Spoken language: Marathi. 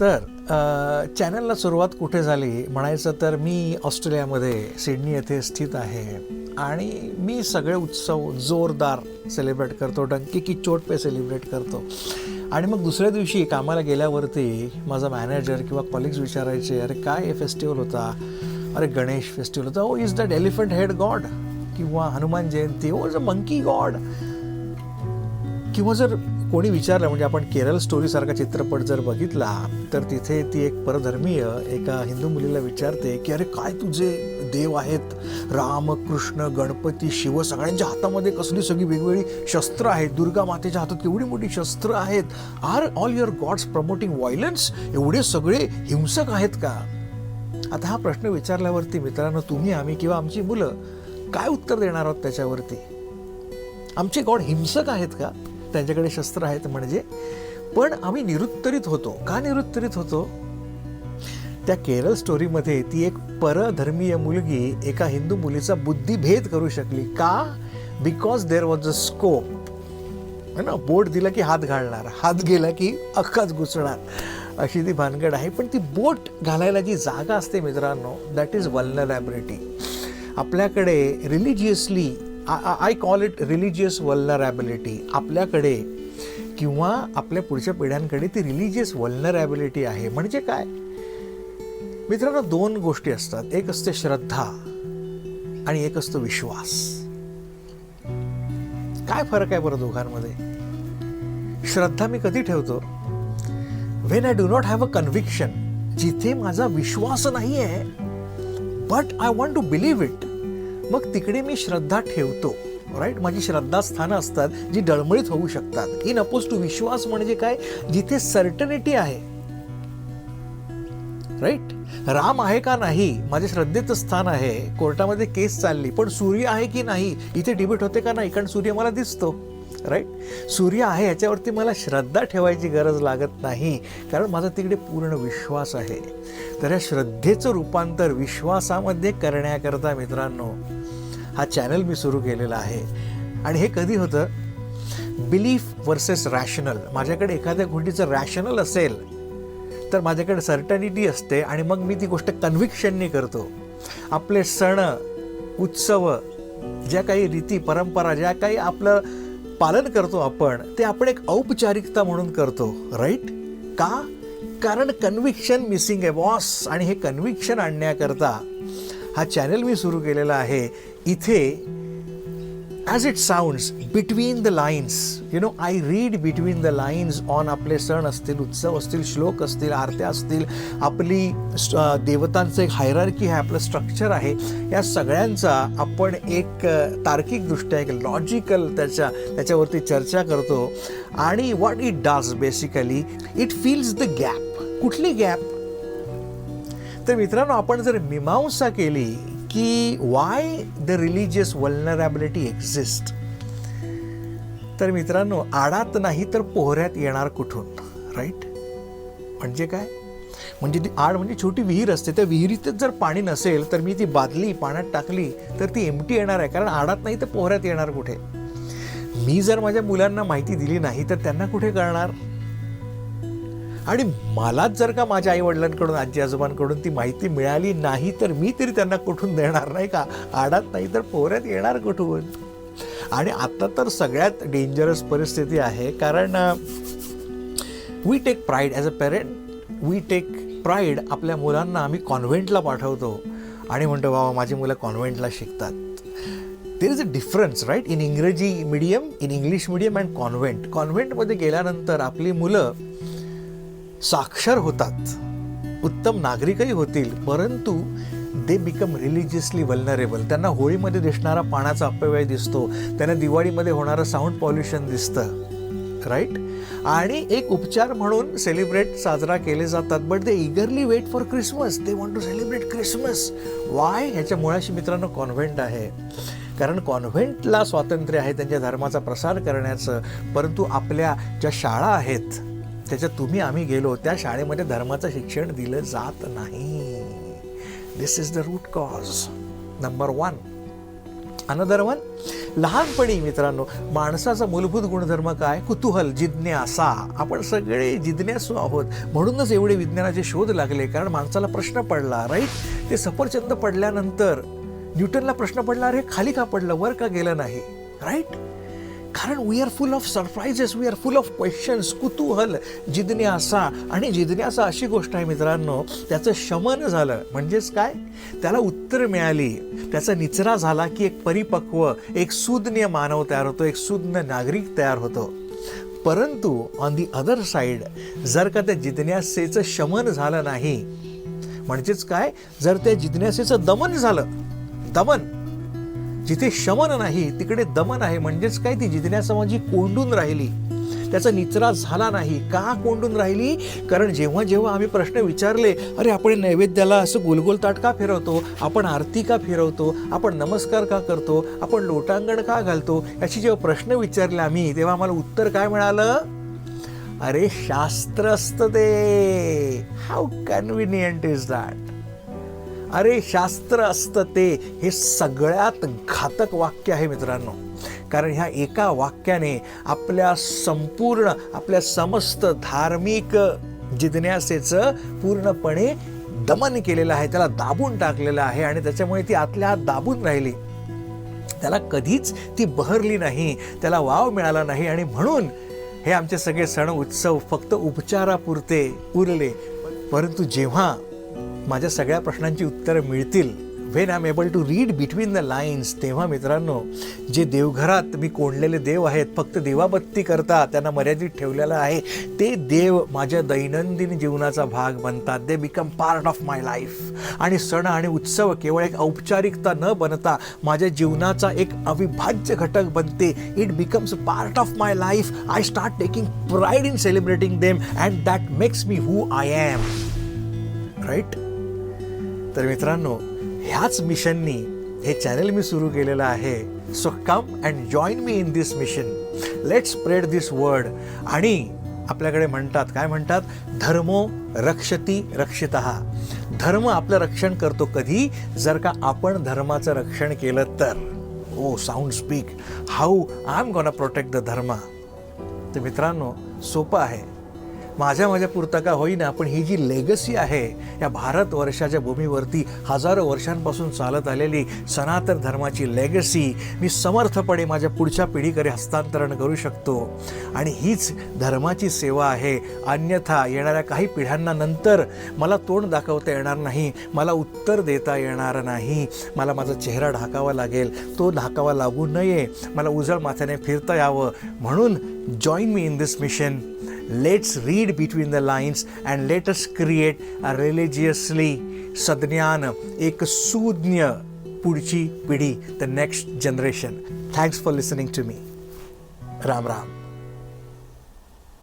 तर चॅनलला सुरुवात कुठे झाली? म्हणायचं तर मी ऑस्ट्रेलियामध्ये सिडनी येथे स्थित आहे. आणि मी सगळे उत्सव जोरदार सेलिब्रेट करतो डंकी की चोट पे सेलिब्रेट करतो. आणि मग दुसऱ्या दिवशी कामाला गेल्यावरती माझा मॅनेजर किंवा कॉलिग्स विचारायचे अरे काय हे फेस्टिवल होता? अरे गणेश फेस्टिवल होता. Who is that elephant head god किंवा Hanuman Jayanti. Who is a monkey god किंवा जर कोणी विचारलं म्हणजे आपण केरळ स्टोरीसारखा चित्रपट जर बघितला तर तिथे ती एक परधर्मीय एका हिंदू मुलीला विचारते की अरे काय तुझे देव आहेत? राम कृष्ण गणपती शिव सगळ्यांच्या हातामध्ये कसली सगळी वेगवेगळी शस्त्र आहेत? दुर्गा मातेच्या हातात केवढी मोठी शस्त्र आहेत? Are all your gods promoting violence एवढे सगळे हिंसक आहेत का? आता हा प्रश्न विचारल्यावरती मित्रांनो तुम्ही आम्ही किंवा आमची मुलं काय उत्तर देणार आहोत त्याच्यावरती? आमचे गॉड हिंसक आहेत का? त्यांच्याकडे शस्त्र आहेत म्हणजे. पण आम्ही निरुत्तरित होतो. का निरुत्तरित होतो? त्या केरळ स्टोरीमध्ये ती एक परधर्मीय मुलगी एका हिंदू मुलीचा बुद्धिभेद करू शकली. का? Because there was a scope है ना? बोट दिला की हात घालणार. हात गेला की अख्खाच घुसणार. अशी ती भानगड आहे. पण ती बोट घालायला जी जागा असते मित्रांनो दॅट इज वल्नरॅबिलिटी आपल्याकडे religiously I call it religious vulnerability आपल्याकडे किंवा आपल्या पुढच्या पिढ्यांकडे ती रिलिजियस वल्नरॅबिलिटी आहे. म्हणजे काय? मित्रांनो दोन गोष्टी असतात. एक असते श्रद्धा आणि एक असतो विश्वास. काय फरक आहे बरं दोघांमध्ये? श्रद्धा मी कधी ठेवतो? When I do not have a conviction जिथे माझा विश्वास नाही आहे but I want to believe it मग तिकडे मी श्रद्धा ठेवतो. राईट माझी श्रद्धास्थानं असतात जी डळमळीत होऊ शकतात. इन अपोज टू विश्वास म्हणजे काय? जिथे सर्टनिटी आहे. राईट राम आहे का नाही? माझ्या श्रद्धेचं स्थान आहे. कोर्टामध्ये केस चालली. पण सूर्य आहे की नाही? इथे डिबेट होते का नाही? कारण सूर्य मला दिसतो. राईट सूर्य आहे ह्याच्यावरती मला श्रद्धा ठेवायची गरज लागत नाही. कारण माझा तिकडे पूर्ण विश्वास आहे. तर या श्रद्धेचं रूपांतर विश्वासामध्ये करण्याकरता मित्रांनो हा चॅनल मी सुरू केलेला आहे. आणि हे कधी होतं? बिलीफ वर्सेस रॅशनल माझ्याकडे एखाद्या गोष्टीचं रॅशनल असेल तर माझ्याकडे सर्टनिटी असते आणि मग मी ती गोष्ट कन्व्हिक्शननी करतो. आपले सण उत्सव ज्या काही रीती परंपरा ज्या काही आपलं पालन करतो आपण ते आपण एक औपचारिकता म्हणून करतो. राईट का? कारण कन्व्हिक्शन मिसिंग आहे बॉस आणि हे कन्व्हिक्शन आणण्याकरता हा चॅनल मी सुरू केलेला आहे. इथे as it sounds between the lines you know I read between the lines on आपले सण असतील उत्सव असतील श्लोक असतील आरत्या असतील आपली देवतांचं एक हायरार्की आहे आपलं स्ट्रक्चर आहे. या सगळ्यांचा आपण एक तार्किकदृष्ट्या एक लॉजिकल त्याच्या त्याच्यावरती चर्चा करतो. आणि what it does basically it feels the gap कुठली गॅप तर मित्रांनो आपण जर मीमांसा केली की why the religious vulnerability exist तर मित्रांनो आडात नाही तर पोहऱ्यात येणार कुठून? राईट म्हणजे काय? म्हणजे ती आड म्हणजे छोटी विहीर असते. त्या विहिरीतच जर पाणी नसेल तर मी ती बादली पाण्यात टाकली तर ती एमटी येणार आहे. कारण आडात नाही तर पोहऱ्यात येणार कुठे? मी जर माझ्या मुलांना माहिती दिली नाही तर त्यांना कुठे कळणार? आणि मलाच जर का माझ्या आई वडिलांकडून आजी आजोबांकडून ती माहिती मिळाली नाही तर मी तरी त्यांना कुठून देणार नाही का? आडात नाही तर पोहऱ्यात येणार कुठून? आणि आता तर सगळ्यात डेंजरस परिस्थिती आहे कारण we take pride as a parent we take pride आपल्या मुलांना आम्ही कॉन्व्हेंटला पाठवतो. आणि म्हणतो बाबा माझी मुलं कॉन्व्हेंटला शिकतात. There is a difference right in इंग्रजी medium in English medium and convent कॉन्व्हेंटमध्ये गेल्यानंतर आपली मुलं साक्षर होतात. उत्तम नागरिकही होतील परंतु दे बिकम रिलिजियसली वल्नरेबल त्यांना होळीमध्ये दिसणारा पाण्याचा अपव्यय दिसतो त्यांना दिवाळीमध्ये होणारं साऊंड पॉल्युशन दिसतं राईट आणि एक उपचार म्हणून सेलिब्रेट साजरा केले जातात but they eagerly wait for Christmas they want to celebrate Christmas why ह्याच्या मुळाशी मित्रांनो कॉन्व्हेंट आहे. कारण कॉन्व्हेंटला स्वातंत्र्य आहे त्यांच्या धर्माचा प्रसार करण्याचं परंतु आपल्या ज्या शाळा आहेत त्याच्यात तुम्ही आम्ही गेलो त्या शाळेमध्ये धर्माचं शिक्षण दिलं जात नाही. This is the root cause number one another one लहानपणी मित्रांनो माणसाचा मूलभूत गुणधर्म काय? कुतूहल जिज्ञासा. आपण सगळे जिज्ञासू आहोत. म्हणूनच एवढे विज्ञानाचे शोध लागले कारण माणसाला प्रश्न पडला राईट ते सफरचंद पडल्यानंतर न्यूटनला प्रश्न पडला अरे खाली का पडलं? वर का गेलं नाही? राईट कारण we are full of surprises we are full of questions कुतूहल जिज्ञासा. आणि जिज्ञासा अशी गोष्ट आहे मित्रांनो त्याचं शमन झालं. म्हणजेच काय? त्याला उत्तर मिळाली. त्याचा निचरा झाला की एक परिपक्व एक सुज्ञ मानव तयार होतो एक सुज्ञ नागरिक तयार होतो. परंतु ऑन दी अदर साईड जर का त्या जिज्ञासेचं शमन झालं नाही म्हणजेच काय? जर त्या जिज्ञासेचं दमन झालं दमन जिथे शमन नाही तिकडे दमन आहे. म्हणजेच काय? ती जिज्ञासा माझी कोंडून राहिली. त्याचा निचरा झाला नाही. का कोंडून राहिली? कारण जेव्हा जेव्हा आम्ही प्रश्न विचारले अरे आपण नैवेद्याला असं गोलगोल ताट का फिरवतो? आपण आरती का फिरवतो? आपण नमस्कार का करतो? आपण लोटांगण का घालतो? याची जेव्हा प्रश्न विचारले आम्ही तेव्हा आम्हाला उत्तर काय मिळालं? अरे शास्त्र असतं ते. हाऊ कन्व्हिनियंट इज दॅट अरे शास्त्र असतं ते. हे सगळ्यात घातक वाक्य आहे मित्रांनो. कारण ह्या एका वाक्याने आपल्या संपूर्ण आपल्या समस्त धार्मिक जिज्ञासेचं पूर्णपणे दमन केलेलं आहे. त्याला दाबून टाकलेलं आहे आणि त्याच्यामुळे ती आतल्या आत दाबून राहिली. त्याला कधीच ती बहरली नाही. त्याला वाव मिळाला नाही आणि म्हणून हे आमचे सगळे सण उत्सव फक्त उपचारापुरते उरले. परंतु जेव्हा माझ्या सगळ्या प्रश्नांची उत्तरं मिळतील. When I am able to read between the lines तेव्हा मित्रांनो जे देवघरात मी कोंडलेले देव आहेत फक्त देवाबत्ती करता त्यांना मर्यादित ठेवलेलं आहे ते देव माझ्या दैनंदिन जीवनाचा भाग बनतात. They become part of my life आणि सण आणि उत्सव केवळ एक औपचारिकता न बनता माझ्या जीवनाचा एक अविभाज्य घटक बनते. It becomes part of my life I start taking pride in celebrating them and that makes me who I am right तर मित्रांनो ह्याच मिशननी हे चॅनल मी सुरू केलेलं आहे. So come and join me in this mission let spread this word आणि आपल्याकडे म्हणतात काय म्हणतात? धर्मो रक्षती रक्षित. धर्म आपलं रक्षण करतो कधी? जर का आपण धर्माचं रक्षण केलं तर. ओ sound speak how I am gonna protect the dharma. तर मित्रांनो सोपं आहे. माझ्या माझ्या पुरता का होईना पण ही जी लेगसी आहे या भारतवर्षाच्या भूमीवरती हजारो वर्षांपासून चालत आलेली सनातन धर्माची लेगसी मी समर्थपणे माझ्या पुढच्या पिढीकडे हस्तांतरण करू शकतो. आणि हीच धर्माची सेवा आहे. अन्यथा येणाऱ्या काही पिढ्यांना नंतर मला तोंड दाखवता येणार नाही मला उत्तर देता येणार नाही. मला माझा चेहरा ढाकावा लागेल तो ढाकावा लागू नये. मला उजळ माथ्याने फिरता यावं. म्हणून join me in this mission let's read between the lines and let us create a religiously सज्ञान एक सुज्ञ पुढची पिढी the next generation thanks for listening to me Ram Ram